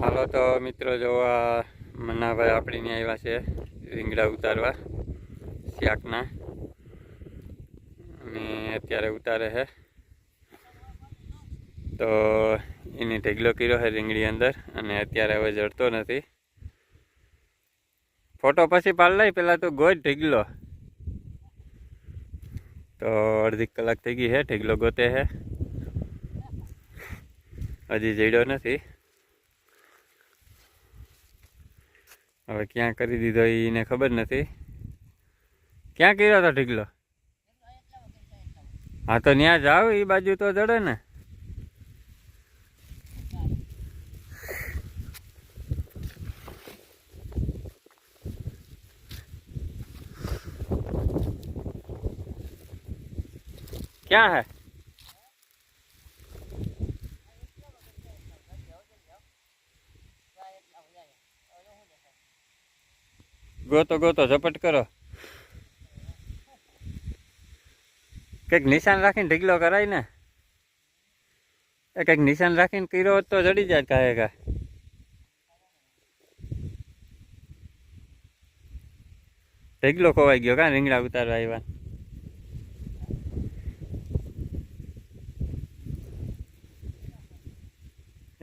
હાલો તો મિત્રો જોવા મનાભાઈ આપણીને આવ્યા છે રીંગડા ઉતારવા, શાકના. અને અત્યારે ઉતારે છે. તો એની ઢગલો કર્યો છે રીંગડી અંદર અને અત્યારે હવે જડતો નથી. ફોટો પછી પાડ લઈ પહેલાં તો ગોજ ઢગલો. તો અડધી કલાક થઈ ગઈ છે, ઢગલો ગોતે છે. હજી જડ્યો નથી. હવે ક્યાં કરી દીધો એને ખબર નથી. ક્યાં કર્યો હતો ઢીકલો? હા તો ત્યાં જાવ એ બાજુ તો જડે ને. ક્યાં હે? ગોતો ગોતો, ઝપટ કરો. કંઈક નિશાન રાખીને ઢીકલો કરાય ને? એ કંઈક નિશાન રાખીને કર્યો તો જડી જાય કાંઈ કા ઢીકલો ખોવાઈ ગયો, કાં રીંગણા ઉતારવા આવ્યા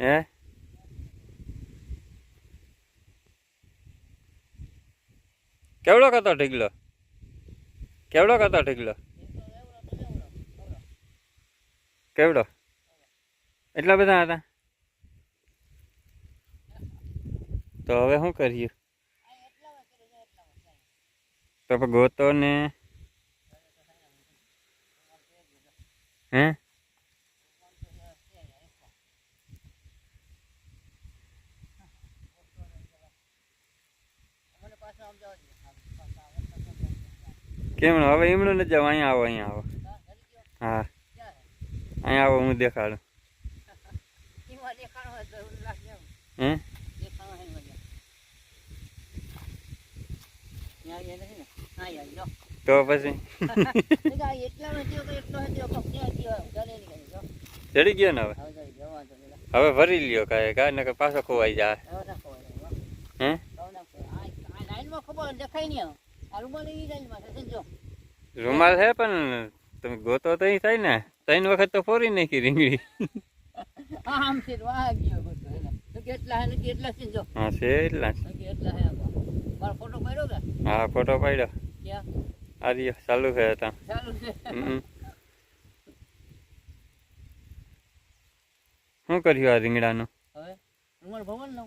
હે કેવડો કતો ઢીકલો કેવડો કતો ઢીકલો કેવડો? એટલા બધા હતા? તો હવે શું કરીએ? તો ગોતો ને હે? કેમ હવે એમનું નથી જાવ અહીંયા આવો અહીંયા આવો. હા. અહીંયા આવો હું દેખાડું. હે? તો પછી? ચડી ગયો ને હવે? હવે ભરી લ્યો કાંઈ કાંઈ નકર પાછો ખોવાઈ જાય. હે? રૂમાલ છે પણ તમે ગોતો તો થાય ને. ત્રણ વખત તો ફોરી નાખી રીંગણી કેટલા હે કેટલા છે જો હા છે એટલા. કેટલા હે મારો ફોટો પાડ્યો. કે હા ફોટો પાડ્યો ક્યાં આ રહ્યો ચાલુ છે હતા ચાલુ છે. શું કર્યું આ રીંગણાનું? હવે? રૂમાલ ભવન નો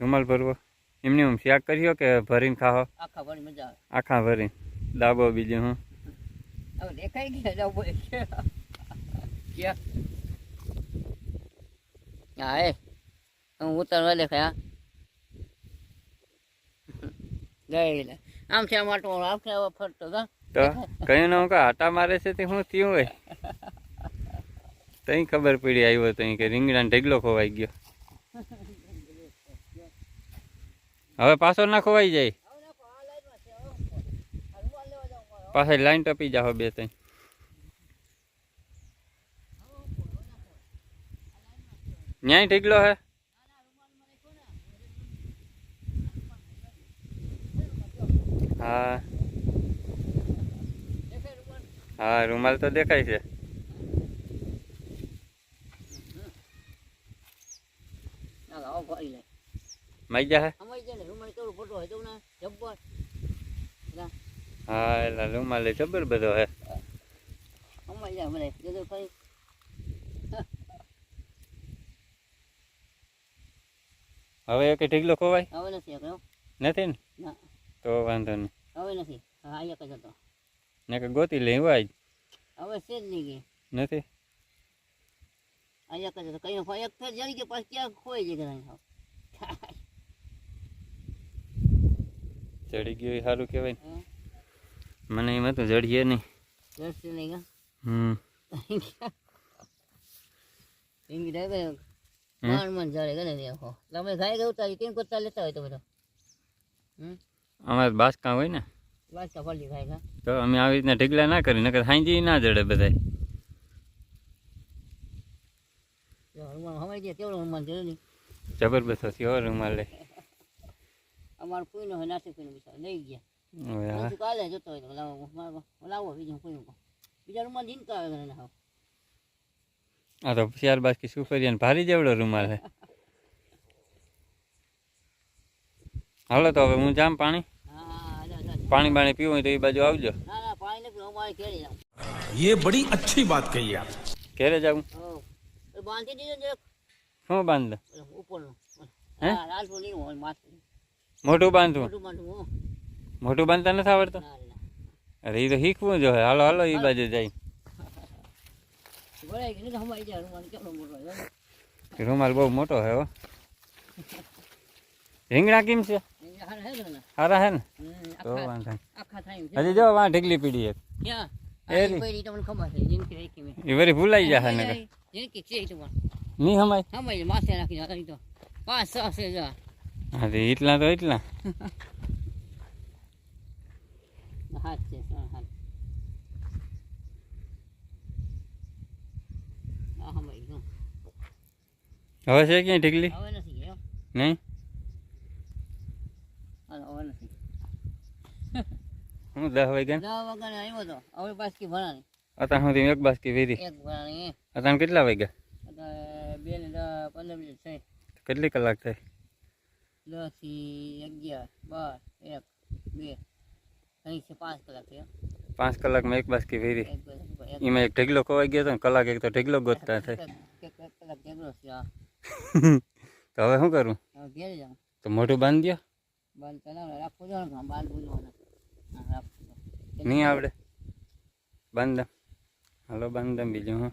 રૂમાલ ભરવો. એમને હું શાક કર્યો કે ભરીને ખાઓ આખા ભરી મજા આવે. આખા ભરીને દાબો બીજું હું. હવે દેખાય બોલે ક્યાં? હા એ. હું ઉતારવા દેખાય હા. આમ છે આમ આખે આવા ફરતો કા તો કયું ના કે આટા મારે છે તે શું થયું હોય? તઈ ખબર પડી આવ્યો તઈ કે રીંગણાનો ઢેગલો ખોવાઈ ગયો. હવે પાછો ના ખોવાઈ જાય. પાછળ લાઈન ટપી જાઓ બે તઈ ન્યાય ઢેગલો હે? હા. હા, રૂમાલ તો દેખાય છે. ના ભરી લે. મજા હે અમારી છે ને રૂમાલ કેવડો ફોટો હોય તો ને જબ્બર હા એટલે રૂમાલ એ જબર બધો હે અમારી જાય મને કીધું કઈ હવે એક ઢીગલો ખોવાય હવે નથી એક હો. નથી ને ના તો વાંધો નહીં હવે નથી હા એક જ હતો ને કે ગોતી લઈ હોય જ હવે છે જ નહીં ગઈ નથી આ એક જ હતો કઈ એક ફેર જડી ગયો પાછી ક્યાં ખોઈ જઈ ગયા ચડી ગયો સારું કહેવાય ને. મને એમાં હતું જડીએ નહીં. હમ. હો. બધો? અમારે બાસકા હોય ને. તો અમે આવી રીતના ઢીગલા ના કરી નકર સાંજી ના જડે બધાય. જો હનુમાન હમાઈ ગયા કેવડો હનુમાન જોયો નહીં? જબરદસ્ત થયો રૂમાલ લે અમારો કોઈનો હોય નાથી કોઈનો બિચારો લઈ ગયા હજુ કાલે જતો હોય તો લાવો લાવો બીજું કોઈ બીજા રૂમમાં જીન કાવે ઘરે ના આ તો ત્યાર બાદ કે શું કરીએ ભારી જેવડો રૂમાલ છે હાલો તો હવે હું જામ પાણી પાણી પાણી પીવું હોય पानी એ બાજુ तो ये बाजू आओ ये बड़ी अच्छी बात कही आप कह रहे जाऊँ बाँध दीजिए जो हाँ बाँध ऊपर हाँ लाल बोली माथे મોટું બાંધવું? મોટું બાંધતા નથી આવડતું? અરે એ તો શીખવું જોઈએ હાલો હાલો એ બાજુ જાય. જાય રૂમાલ બહુ મોટો છે હો. રીંગણા કેમ છે? હારા હે ને તો વાંધો હજી જો વાં ઢીકલી પીડી એક. એ આ રી. પૈડી તમને ખબર છે જિંદગી રાખી મેં. એ વળી ભૂલાઈ જશે ને નહીં હમાય? હમાઈ જાય, માથે રાખી પાંચ છ છે હા તો એટલા તો એટલા હવે છે ક્યાંય ઢીકલી નહીં હું દસ વાગ્યા અત્યાર એક બાસ્કી વેરી અત્યારે કેટલા વાગ્યા બે પંદર મિનિટ થઈ કેટલી કલાક થઈ દસથી અગિયાર બાર એક બે અહીં છે પાંચ કલાક પાંચ કલાકમાં એક બાસ્કી વેરી. એક બે એક એમાં એક ઢગલો ખોવાઈ ગયો હતો ને કલાક એક તો ઢગલો ગોતતા થાય. તો હવે શું કરું? ઘેર જાઉં તો મોઢું બાંધી દો નહીં આવડે. બાંધ દમ હાલો, બાંધ બીજું હું.